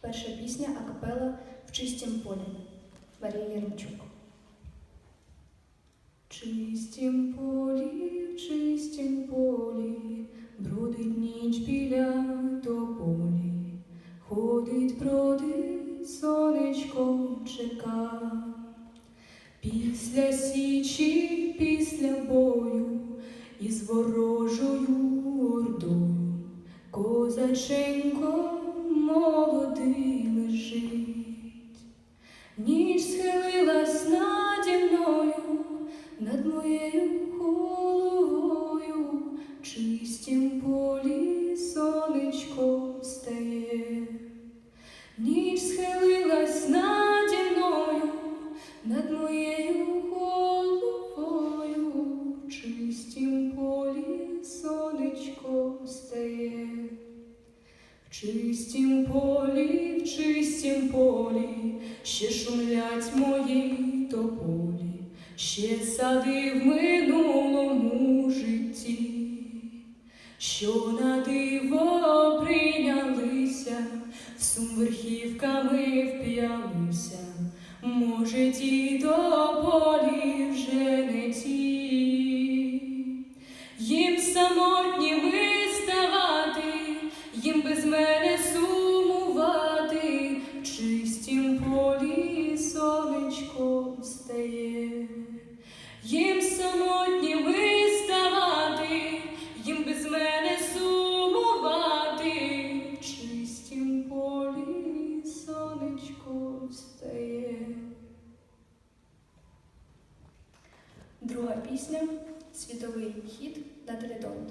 Перша пісня акапела в чистім полі. Марія Єрмчук. Чистім полі, в чистім полі, бродить ніч біля тополі, ходить, бродить, сонечко чека. Після січі, після бою, із ворожою ордою, козаченько молодий лежить. Ніч схилилась наді мною, над моєю головою, чистім полі сонечко встає. Ніч схилилась наді мною, над моєю головою, чистім полі, в чистім полі, ще шумлять мої тополі, ще сади в минулому житті, що на диво прийнялися, в сум верхівками вп'ялися, може, ті до полі вже не ті, їм самотніми. сонечко встає, їм самотні виставати, їм без мене сумувати, чистім полі сонечко встає. Друга пісня світовий хід на телетон.